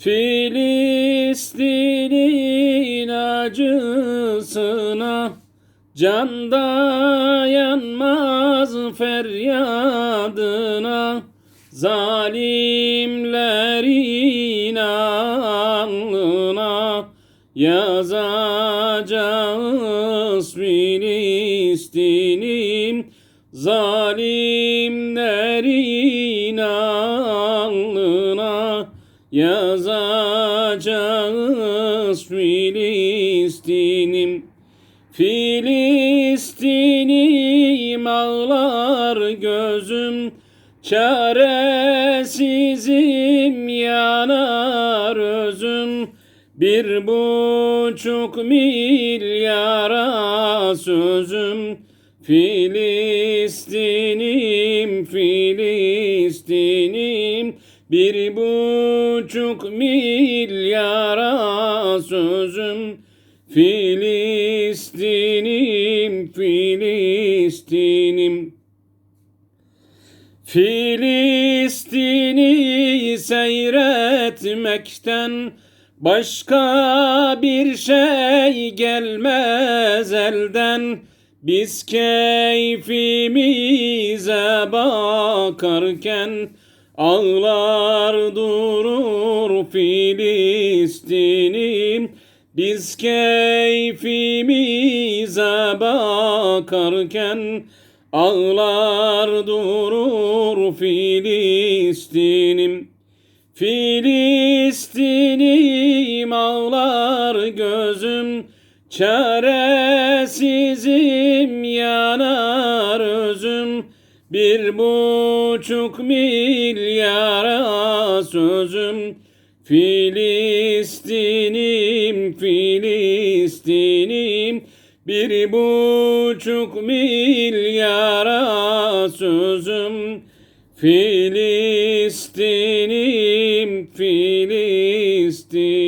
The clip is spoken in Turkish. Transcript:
Filistin'in acısına Can dayanmaz feryadına. Zalimlerin alnına Yazacağız Filistin'in Zalimlerin alnına Yazacağız Filistin'im. Filistin'im ağlar gözüm. Çaresizim yanar özüm. Bir buçuk milyara sözüm. Filistin'im, Filistin'im buçuk milyara sözüm Filistin'im, Filistin'im Filistin'i seyretmekten başka bir şey gelmez elden. Biz keyfimize bakarken ağlar durur Filistin'im. Biz keyfimize bakarken ağlar durur Filistin'im. Filistin'im ağlar gözüm Çaresizim yanar özüm bir buçuk milyara sözüm Filistin'im, Filistin'im. Bir buçuk milyara sözüm Filistin'im, Filistin'im.